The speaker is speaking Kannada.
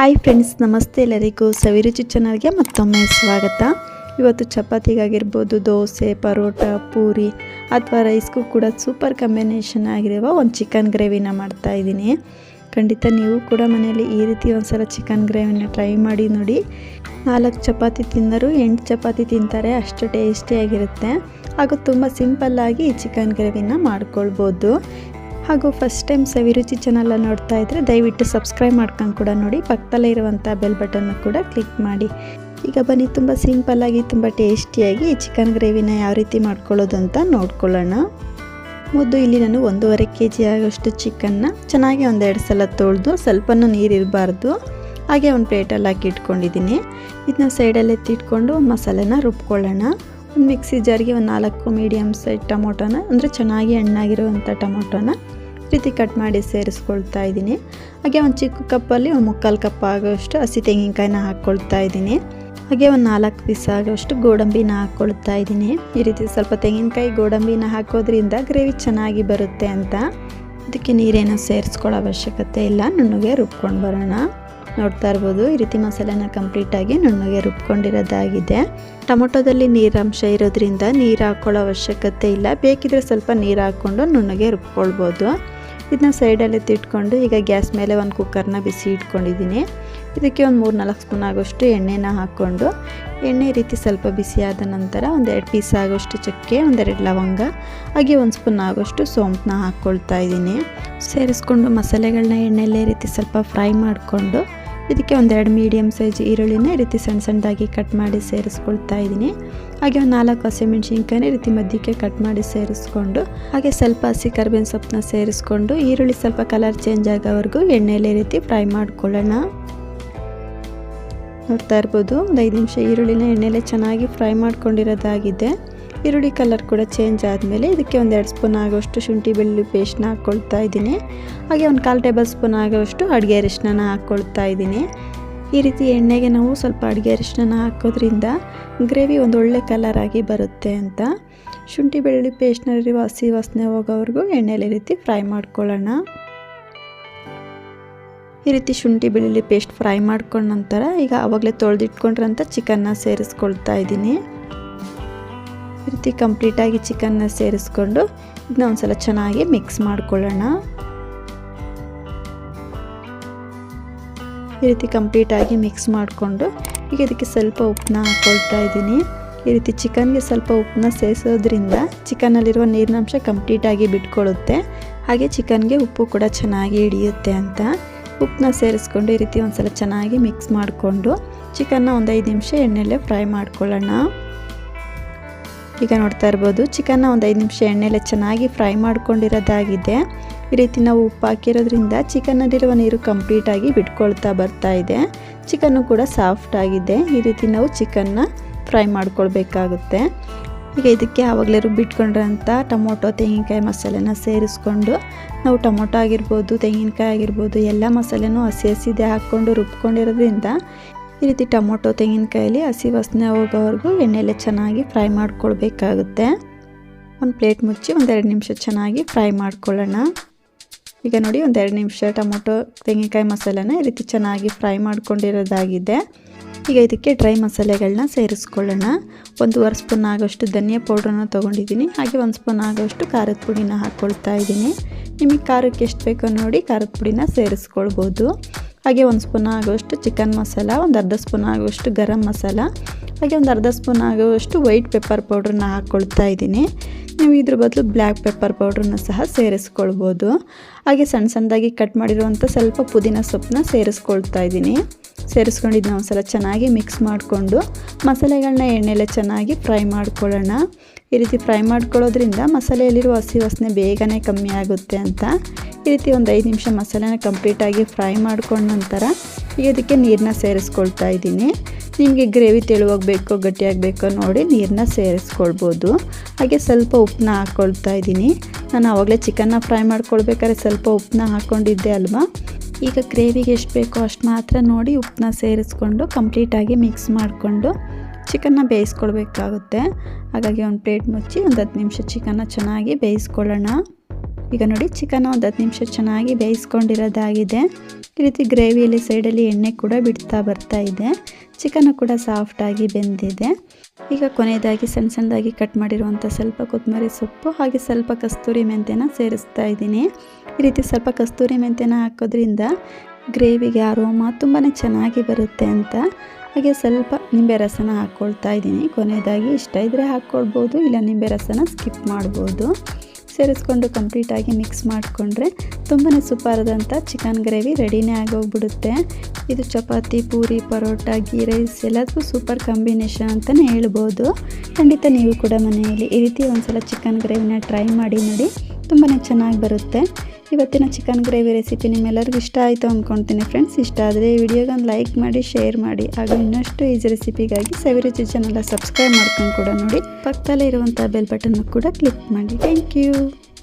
ಹಾಯ್ ಫ್ರೆಂಡ್ಸ್, ನಮಸ್ತೆ ಎಲ್ಲರಿಗೂ. ಸವಿರುಚಿ ಚಾನಲ್ಗೆ ಮತ್ತೊಮ್ಮೆ ಸ್ವಾಗತ. ಇವತ್ತು ಚಪಾತಿಗಾಗಿರ್ಬೋದು, ದೋಸೆ, ಪರೋಟ, ಪೂರಿ ಅಥವಾ ರೈಸ್ಗೂ ಕೂಡ ಸೂಪರ್ ಕಾಂಬಿನೇಷನ್ ಆಗಿರುವ ಒಂದು ಚಿಕನ್ ಗ್ರೇವಿನ ಮಾಡ್ತಾ ಇದ್ದೀನಿ. ಖಂಡಿತ ನೀವು ಕೂಡ ಮನೆಯಲ್ಲಿ ಈ ರೀತಿ ಒಂದ್ಸಲ ಚಿಕನ್ ಗ್ರೇವಿನ ಟ್ರೈ ಮಾಡಿ ನೋಡಿ. ನಾಲ್ಕು ಚಪಾತಿ ತಿಂದರೂ ಎಂಟು ಚಪಾತಿ ತಿಂತಾರೆ, ಅಷ್ಟು ಟೇಸ್ಟಿಯಾಗಿರುತ್ತೆ ಹಾಗೂ ತುಂಬ ಸಿಂಪಲ್ಲಾಗಿ ಈ ಚಿಕನ್ ಗ್ರೇವಿನ ಮಾಡ್ಕೊಳ್ಬೋದು. ಹಾಗೂ ಫಸ್ಟ್ ಟೈಮ್ ಸವಿರುಚಿ ಚಾನಲ್ ನೋಡ್ತಾ ಇದ್ದರೆ ದಯವಿಟ್ಟು ಸಬ್ಸ್ಕ್ರೈಬ್ ಮಾಡ್ಕೊಂಡು ಕೂಡ ನೋಡಿ. ಪಕ್ಕದಲ್ಲೇ ಇರುವಂಥ ಬೆಲ್ ಬಟನ್ನ ಕೂಡ ಕ್ಲಿಕ್ ಮಾಡಿ. ಈಗ ಬನ್ನಿ, ತುಂಬ ಸಿಂಪಲ್ಲಾಗಿ ತುಂಬ ಟೇಸ್ಟಿಯಾಗಿ ಚಿಕನ್ ಗ್ರೇವಿನ ಯಾವ ರೀತಿ ಮಾಡ್ಕೊಳ್ಳೋದು ಅಂತ ನೋಡ್ಕೊಳ್ಳೋಣ. ಮೊದಲು ಇಲ್ಲಿ ನಾನು ಒಂದೂವರೆ ಕೆ ಜಿ ಆಗೋಷ್ಟು ಚಿಕನ್ನ ಚೆನ್ನಾಗಿ ಒಂದೆರಡು ಸಲ ತೊಳೆದು, ಸ್ವಲ್ಪನೂ ನೀರು ಇರಬಾರ್ದು. ಹಾಗೆ ಒಂದು ಪ್ಲೇಟಲ್ಲಿ ಹಾಕಿ ಇಟ್ಕೊಂಡಿದ್ದೀನಿ. ಇದನ್ನ ಸೈಡಲ್ಲಿ ಎತ್ತಿಟ್ಕೊಂಡು ಮಸಾಲೆನ ರುಬ್ಕೊಳ್ಳೋಣ. ಒಂದು ಮಿಕ್ಸಿ ಜಾರಿಗೆ ಒಂದು ನಾಲ್ಕು ಮೀಡಿಯಮ್ ಸೈಜ್ ಟೊಮೊಟೊನ, ಅಂದರೆ ಚೆನ್ನಾಗಿ ಹಣ್ಣಾಗಿರುವಂಥ ಟೊಮೊಟೊನ ರೀತಿ ಕಟ್ ಮಾಡಿ ಸೇರಿಸ್ಕೊಳ್ತಾ ಇದ್ದೀನಿ. ಹಾಗೆ ಒಂದು ಚಿಕ್ಕ ಕಪ್ಪಲ್ಲಿ ಒಂದು ಮುಕ್ಕಾಲು ಕಪ್ ಆಗೋಷ್ಟು ಹಸಿ ತೆಂಗಿನಕಾಯಿನ ಹಾಕ್ಕೊಳ್ತಾ ಇದ್ದೀನಿ. ಹಾಗೆ ಒಂದು ನಾಲ್ಕು ಪೀಸ್ ಆಗೋಷ್ಟು ಗೋಡಂಬಿನ ಹಾಕ್ಕೊಳ್ತಾ ಇದ್ದೀನಿ. ಈ ರೀತಿ ಸ್ವಲ್ಪ ತೆಂಗಿನಕಾಯಿ, ಗೋಡಂಬಿನ ಹಾಕೋದ್ರಿಂದ ಗ್ರೇವಿ ಚೆನ್ನಾಗಿ ಬರುತ್ತೆ ಅಂತ. ಅದಕ್ಕೆ ನೀರೇನು ಸೇರಿಸ್ಕೊಳ್ಳೋ ಅವಶ್ಯಕತೆ ಇಲ್ಲ. ನುಣ್ಣಗೆ ರುಬ್ಕೊಂಡು ಬರೋಣ. ನೋಡ್ತಾ ಇರ್ಬೋದು, ಈ ರೀತಿ ಮಸಾಲೆನ ಕಂಪ್ಲೀಟಾಗಿ ನುಣ್ಣಗೆ ರುಬ್ಕೊಂಡಿರೋದಾಗಿದೆ. ಟೊಮೊಟೊದಲ್ಲಿ ನೀರಾಂಶ ಇರೋದ್ರಿಂದ ನೀರು ಹಾಕ್ಕೊಳ್ಳೋ ಅವಶ್ಯಕತೆ ಇಲ್ಲ. ಬೇಕಿದ್ರೆ ಸ್ವಲ್ಪ ನೀರು ಹಾಕ್ಕೊಂಡು ನುಣ್ಣಗೆ ರುಬ್ಕೊಳ್ಬೋದು. ಇದನ್ನ ಸೈಡಲ್ಲಿ ಎತ್ತಿಟ್ಕೊಂಡು ಈಗ ಗ್ಯಾಸ್ ಮೇಲೆ ಒಂದು ಕುಕ್ಕರ್ನ ಬಿಸಿ ಇಟ್ಕೊಂಡಿದ್ದೀನಿ. ಇದಕ್ಕೆ ಒಂದು ಮೂರು ನಾಲ್ಕು ಸ್ಪೂನ್ ಆಗೋಷ್ಟು ಎಣ್ಣೆನ ಹಾಕ್ಕೊಂಡು, ಎಣ್ಣೆ ರೀತಿ ಸ್ವಲ್ಪ ಬಿಸಿ ಆದ ನಂತರ ಒಂದೆರಡು ಪೀಸ್ ಆಗೋಷ್ಟು ಚಕ್ಕೆ ಒಂದೆರಡು ಲವಂಗ, ಹಾಗೆ ಒಂದು ಸ್ಪೂನ್ ಆಗೋಷ್ಟು ಸೋಂಪನ್ನ ಹಾಕ್ಕೊಳ್ತಾ ಇದ್ದೀನಿ. ಸೇರಿಸ್ಕೊಂಡು ಮಸಾಲೆಗಳನ್ನ ಎಣ್ಣೆಲ್ಲೇ ರೀತಿ ಸ್ವಲ್ಪ ಫ್ರೈ ಮಾಡಿಕೊಂಡು ಇದಕ್ಕೆ ಒಂದೆರಡು ಮೀಡಿಯಮ್ ಸೈಜ್ ಈರುಳ್ಳಿನ ಈ ರೀತಿ ಸಣ್ಣ ಸಣ್ಣದಾಗಿ ಕಟ್ ಮಾಡಿ ಸೇರಿಸ್ಕೊಳ್ತಾ ಇದ್ದೀನಿ. ಹಾಗೆ ಒಂದು ನಾಲ್ಕು ಹಸಿಮೆಣ್ಸಿನ್ಕಾಯಿನ ಈ ರೀತಿ ಮಧ್ಯಕ್ಕೆ ಕಟ್ ಮಾಡಿ ಸೇರಿಸ್ಕೊಂಡು, ಹಾಗೆ ಸ್ವಲ್ಪ ಹಸಿ ಕರ್ಬೇವಿನ ಸೊಪ್ಪನ್ನ ಸೇರಿಸ್ಕೊಂಡು, ಈರುಳ್ಳಿ ಸ್ವಲ್ಪ ಕಲರ್ ಚೇಂಜ್ ಆಗೋವರೆಗೂ ಎಣ್ಣೆಯಲ್ಲಿ ರೀತಿ ಫ್ರೈ ಮಾಡ್ಕೊಳ್ಳೋಣ. ನೋಡ್ತಾ ಇರ್ಬೋದು, ಒಂದು ಐದು ನಿಮಿಷ ಈರುಳ್ಳಿನ ಎಣ್ಣೆಯಲ್ಲೇ ಚೆನ್ನಾಗಿ ಫ್ರೈ ಮಾಡ್ಕೊಂಡಿರೋದಾಗಿದೆ. ಈರುಳ್ಳಿ ಕಲರ್ ಕೂಡ ಚೇಂಜ್ ಆದಮೇಲೆ ಇದಕ್ಕೆ ಒಂದು ಎರಡು ಸ್ಪೂನ್ ಆಗೋಷ್ಟು ಶುಂಠಿ ಬೆಳ್ಳುಳ್ಳಿ ಪೇಸ್ಟ್ನ ಹಾಕ್ಕೊಳ್ತಾ ಇದ್ದೀನಿ. ಹಾಗೆ ಒಂದು ಕಾಲು ಟೇಬಲ್ ಸ್ಪೂನ್ ಆಗೋಷ್ಟು ಅಡುಗೆ ಅರಿಶಿನ ಹಾಕ್ಕೊಳ್ತಾ ಇದ್ದೀನಿ. ಈ ರೀತಿ ಎಣ್ಣೆಗೆ ನಾವು ಸ್ವಲ್ಪ ಅಡುಗೆ ಅರಿಶಿನ ಹಾಕೋದ್ರಿಂದ ಗ್ರೇವಿ ಒಂದು ಒಳ್ಳೆ ಕಲರ್ ಆಗಿ ಬರುತ್ತೆ ಅಂತ. ಶುಂಠಿ ಬೆಳ್ಳುಳ್ಳಿ ಪೇಸ್ಟ್ನಲ್ಲಿರುವ ಹಸಿ ವಾಸನೆ ಹೋಗೋವರೆಗೂ ಎಣ್ಣೆಲಿ ರೀತಿ ಫ್ರೈ ಮಾಡ್ಕೊಳ್ಳೋಣ. ಈ ರೀತಿ ಶುಂಠಿ ಬೆಳ್ಳುಳ್ಳಿ ಪೇಸ್ಟ್ ಫ್ರೈ ಮಾಡ್ಕೊಂಡ ನಂತರ ಈಗ ಆವಾಗಲೇ ತೊಳೆದಿಟ್ಕೊಂಡ್ರಂಥ ಚಿಕನ್ನ ಸೇರಿಸ್ಕೊಳ್ತಾ ಇದ್ದೀನಿ. ಈ ರೀತಿ ಕಂಪ್ಲೀಟಾಗಿ ಚಿಕನ್ನ ಸೇರಿಸ್ಕೊಂಡು ಇದನ್ನ ಒಂದ್ಸಲ ಚೆನ್ನಾಗಿ ಮಿಕ್ಸ್ ಮಾಡ್ಕೊಳ್ಳೋಣ. ಈ ರೀತಿ ಕಂಪ್ಲೀಟಾಗಿ ಮಿಕ್ಸ್ ಮಾಡಿಕೊಂಡು ಈಗ ಇದಕ್ಕೆ ಸ್ವಲ್ಪ ಉಪ್ಪನ್ನ ಹಾಕ್ಕೊಳ್ತಾ ಇದ್ದೀನಿ. ಈ ರೀತಿ ಚಿಕನ್ಗೆ ಸ್ವಲ್ಪ ಉಪ್ಪನ್ನ ಸೇರಿಸೋದ್ರಿಂದ ಚಿಕನ್ನಲ್ಲಿರುವ ನೀರಿನಂಶ ಕಂಪ್ಲೀಟಾಗಿ ಬಿಟ್ಕೊಳ್ಳುತ್ತೆ. ಹಾಗೆ ಚಿಕನ್ಗೆ ಉಪ್ಪು ಕೂಡ ಚೆನ್ನಾಗಿ ಹಿಡಿಯುತ್ತೆ ಅಂತ. ಉಪ್ಪನ್ನ ಸೇರಿಸ್ಕೊಂಡು ಈ ರೀತಿ ಒಂದ್ಸಲ ಚೆನ್ನಾಗಿ ಮಿಕ್ಸ್ ಮಾಡಿಕೊಂಡು ಚಿಕನ್ನ ಒಂದು ಐದು ನಿಮಿಷ ಎಣ್ಣೆಲ್ಲೇ ಫ್ರೈ ಮಾಡ್ಕೊಳ್ಳೋಣ. ಈಗ ನೋಡ್ತಾ ಇರ್ಬೋದು. ಚಿಕನ್ನ ಒಂದು ಐದು ನಿಮಿಷ ಎಣ್ಣೆಲೆ ಚೆನ್ನಾಗಿ ಫ್ರೈ ಮಾಡ್ಕೊಂಡಿರೋದಾಗಿದೆ. ಈ ರೀತಿ ನಾವು ಉಪ್ಪು ಹಾಕಿರೋದ್ರಿಂದ ಚಿಕನ್ನಲ್ಲಿರುವ ನೀರು ಕಂಪ್ಲೀಟಾಗಿ ಬಿಟ್ಕೊಳ್ತಾ ಬರ್ತಾ ಇದೆ. ಚಿಕನ್ನು ಕೂಡ ಸಾಫ್ಟ್ ಆಗಿದೆ. ಈ ರೀತಿ ನಾವು ಚಿಕನ್ನ ಫ್ರೈ ಮಾಡ್ಕೊಳ್ಬೇಕಾಗುತ್ತೆ. ಈಗ ಇದಕ್ಕೆ ಆವಾಗಲೇ ರುಬ್ಬಿಟ್ಕೊಂಡಿರೋಂಥ ಟೊಮೊಟೊ, ತೆಂಗಿನಕಾಯಿ ಮಸಾಲೆನ ಸೇರಿಸ್ಕೊಂಡು ನಾವು ಟೊಮೊಟೊ ಆಗಿರ್ಬೋದು, ತೆಂಗಿನಕಾಯಿ ಆಗಿರ್ಬೋದು, ಎಲ್ಲ ಮಸಾಲೆನೂ ಹಸಿ ಹಸಿದೆ ಹಾಕ್ಕೊಂಡು ರುಬ್ಕೊಂಡಿರೋದ್ರಿಂದ ಈ ರೀತಿ ಟೊಮೊಟೊ, ತೆಂಗಿನಕಾಯಲ್ಲಿ ಹಸಿ ವಾಸನೆ ಹೋಗೋವರೆಗೂ ಎಣ್ಣೆಲೆ ಚೆನ್ನಾಗಿ ಫ್ರೈ ಮಾಡ್ಕೊಳ್ಬೇಕಾಗುತ್ತೆ. ಒಂದು ಪ್ಲೇಟ್ ಮುಚ್ಚಿ ಒಂದೆರಡು ನಿಮಿಷ ಚೆನ್ನಾಗಿ ಫ್ರೈ ಮಾಡ್ಕೊಳ್ಳೋಣ. ಈಗ ನೋಡಿ ಒಂದೆರಡು ನಿಮಿಷ ಟೊಮೊಟೊ, ತೆಂಗಿನಕಾಯಿ ಮಸಾಲೆನ ಈ ರೀತಿ ಚೆನ್ನಾಗಿ ಫ್ರೈ ಮಾಡ್ಕೊಂಡಿರೋದಾಗಿದೆ. ಈಗ ಇದಕ್ಕೆ ಡ್ರೈ ಮಸಾಲೆಗಳನ್ನ ಸೇರಿಸ್ಕೊಳ್ಳೋಣ. ಒಂದೂವರೆ ಸ್ಪೂನ್ ಆಗೋಷ್ಟು ಧನಿಯಾ ಪೌಡ್ರನ್ನ ತೊಗೊಂಡಿದ್ದೀನಿ. ಹಾಗೆ ಒಂದು ಸ್ಪೂನ್ ಆಗೋಷ್ಟು ಖಾರದ ಪುಡಿನ ಹಾಕ್ಕೊಳ್ತಾ ಇದ್ದೀನಿ. ನಿಮಗೆ ಖಾರಕ್ಕೆ ಎಷ್ಟು ಬೇಕೋ ನೋಡಿ ಖಾರದ ಪುಡಿನ ಸೇರಿಸ್ಕೊಳ್ಬೋದು. ಹಾಗೆ ಒಂದು ಸ್ಪೂನ್ ಆಗುವಷ್ಟು ಚಿಕನ್ ಮಸಾಲ, ಒಂದು ಅರ್ಧ ಸ್ಪೂನ್ ಆಗುವಷ್ಟು ಗರಂ ಮಸಾಲ, ಹಾಗೆ ಒಂದು ಅರ್ಧ ಸ್ಪೂನ್ ಆಗುವಷ್ಟು ವೈಟ್ ಪೆಪ್ಪರ್ ಪೌಡ್ರನ್ನ ಹಾಕ್ಕೊಳ್ತಾ ಇದ್ದೀನಿ. ನೀವು ಇದ್ರ ಬದಲು ಬ್ಲ್ಯಾಕ್ ಪೆಪ್ಪರ್ ಪೌಡ್ರನ್ನ ಸಹ ಸೇರಿಸ್ಕೊಳ್ಬೋದು. ಹಾಗೆ ಸಣ್ಣ ಸಣ್ಣದಾಗಿ ಕಟ್ ಮಾಡಿರುವಂಥ ಸ್ವಲ್ಪ ಪುದೀನ ಸೊಪ್ಪನ್ನ ಸೇರಿಸ್ಕೊಳ್ತಾ ಇದ್ದೀನಿ. ಸೇರಿಸ್ಕೊಂಡಿದ್ದು ನಾವು ಸಲ ಚೆನ್ನಾಗಿ ಮಿಕ್ಸ್ ಮಾಡಿಕೊಂಡು ಮಸಾಲೆಗಳನ್ನ ಎಣ್ಣೆಲೆ ಚೆನ್ನಾಗಿ ಫ್ರೈ ಮಾಡ್ಕೊಳ್ಳೋಣ. ಈ ರೀತಿ ಫ್ರೈ ಮಾಡ್ಕೊಳ್ಳೋದ್ರಿಂದ ಮಸಾಲೆಯಲ್ಲಿರುವ ಹಸಿ ವಾಸನೆ ಬೇಗನೆ ಕಮ್ಮಿ ಆಗುತ್ತೆ ಅಂತ. ಈ ರೀತಿ ಒಂದು ಐದು ನಿಮಿಷ ಮಸಾಲೆನ ಕಂಪ್ಲೀಟಾಗಿ ಫ್ರೈ ಮಾಡ್ಕೊಂಡ ನಂತರ ಈಗ ಇದಕ್ಕೆ ನೀರನ್ನ ಸೇರಿಸ್ಕೊಳ್ತಾ ಇದ್ದೀನಿ. ನಿಮಗೆ ಗ್ರೇವಿ ತೆಳುವಾಗಬೇಕೋ ಗಟ್ಟಿಯಾಗಬೇಕೋ ನೋಡಿ ನೀರನ್ನ ಸೇರಿಸ್ಕೊಳ್ಬೋದು. ಹಾಗೆ ಸ್ವಲ್ಪ ಉಪ್ಪನ್ನ ಹಾಕ್ಕೊಳ್ತಾ ಇದ್ದೀನಿ. ನಾನು ಆವಾಗಲೇ ಚಿಕನ್ನ ಫ್ರೈ ಮಾಡ್ಕೊಳ್ಬೇಕಾದ್ರೆ ಸ್ವಲ್ಪ ಉಪ್ಪನ್ನ ಹಾಕ್ಕೊಂಡಿದ್ದೆ ಅಲ್ವಾ? ಈಗ ಗ್ರೇವಿಗೆ ಎಷ್ಟು ಬೇಕೋ ಅಷ್ಟು ಮಾತ್ರ ನೋಡಿ ಉಪ್ಪನ್ನ ಸೇರಿಸ್ಕೊಂಡು ಕಂಪ್ಲೀಟಾಗಿ ಮಿಕ್ಸ್ ಮಾಡಿಕೊಂಡು ಚಿಕನ್ನ ಬೇಯಿಸ್ಕೊಳ್ಬೇಕಾಗುತ್ತೆ. ಹಾಗಾಗಿ ಒಂದು ಪ್ಲೇಟ್ ಮುಚ್ಚಿ ಒಂದು ಹತ್ತು ನಿಮಿಷ ಚಿಕನ್ನ ಚೆನ್ನಾಗಿ ಬೇಯಿಸ್ಕೊಳ್ಳೋಣ. ಈಗ ನೋಡಿ ಚಿಕನ್ ಒಂದು ಹತ್ತು ನಿಮಿಷ ಚೆನ್ನಾಗಿ ಬೇಯಿಸ್ಕೊಂಡಿರೋದಾಗಿದೆ. ಈ ರೀತಿ ಗ್ರೇವಿಯಲ್ಲಿ ಸೈಡಲ್ಲಿ ಎಣ್ಣೆ ಕೂಡ ಬಿಡ್ತಾ ಬರ್ತಾ ಇದೆ. ಚಿಕನ್ನು ಕೂಡ ಸಾಫ್ಟಾಗಿ ಬೆಂದಿದೆ. ಈಗ ಕೊನೆಯದಾಗಿ ಸಣ್ಣ ಸಣ್ಣದಾಗಿ ಕಟ್ ಮಾಡಿರುವಂಥ ಸ್ವಲ್ಪ ಕೊತ್ತಂಬರಿ ಸೊಪ್ಪು ಹಾಗೆ ಸ್ವಲ್ಪ ಕಸ್ತೂರಿ ಮೆಂತ್ಯನ ಸೇರಿಸ್ತಾ ಇದ್ದೀನಿ. ಈ ರೀತಿ ಸ್ವಲ್ಪ ಕಸ್ತೂರಿ ಮೆಂತ್ಯನ ಹಾಕೋದ್ರಿಂದ ಗ್ರೇವಿಗೆ ಅರೋಮ ತುಂಬಾ ಚೆನ್ನಾಗಿ ಬರುತ್ತೆ ಅಂತ ಹಾಗೆ ಸ್ವಲ್ಪ ನಿಂಬೆ ರಸನ ಹಾಕ್ಕೊಳ್ತಾ ಇದ್ದೀನಿ. ಕೊನೆಯದಾಗಿ ಇಷ್ಟ ಇದ್ದರೆ ಹಾಕ್ಕೊಳ್ಬೋದು, ಇಲ್ಲ ನಿಂಬೆ ರಸನ ಸ್ಕಿಪ್ ಮಾಡ್ಬೋದು. ಸೇರಿಸ್ಕೊಂಡು ಕಂಪ್ಲೀಟಾಗಿ ಮಿಕ್ಸ್ ಮಾಡಿಕೊಂಡ್ರೆ ತುಂಬಾ ಸೂಪರಾದಂಥ ಚಿಕನ್ ಗ್ರೇವಿ ರೆಡಿನೇ ಆಗೋಗ್ಬಿಡುತ್ತೆ. ಇದು ಚಪಾತಿ, ಪೂರಿ, ಪರೋಟ ಗೀ ರೈಸ್ ಎಲ್ಲದಕ್ಕೂ ಸೂಪರ್ ಕಾಂಬಿನೇಷನ್ ಅಂತಲೇ ಹೇಳ್ಬೋದು. ಖಂಡಿತ ನೀವು ಕೂಡ ಮನೆಯಲ್ಲಿ ಈ ರೀತಿ ಒಂದು ಸಲ ಚಿಕನ್ ಗ್ರೇವಿನ ಟ್ರೈ ಮಾಡಿ ನೋಡಿ ತುಂಬಾ ಚೆನ್ನಾಗಿ ಬರುತ್ತೆ. ಇವತ್ತಿನ ಚಿಕನ್ ಗ್ರೇವಿ ರೆಸಿಪಿ ನಿಮ್ಮೆಲ್ಲರಿಗೂ ಇಷ್ಟ ಆಯಿತು ಅಂದ್ಕೊಳ್ತೀನಿ ಫ್ರೆಂಡ್ಸ್. ಇಷ್ಟ ಆದರೆ ಈ ವಿಡಿಯೋಗೆ ಒಂದು ಲೈಕ್ ಮಾಡಿ, ಶೇರ್ ಮಾಡಿ, ಹಾಗೂ ಇನ್ನಷ್ಟು ಈಜಿ ರೆಸಿಪಿಗಾಗಿ ಸವಿರುಚಿ ಚಾನಲ್ ಸಬ್ಸ್ಕ್ರೈಬ್ ಮಾಡ್ಕೊಂಡು ಕೂಡ ನೋಡಿ. ಪಕ್ಕದಲ್ಲೇ ಇರುವಂಥ ಬೆಲ್ ಬಟನ್ ಕೂಡ ಕ್ಲಿಕ್ ಮಾಡಿ. Thank you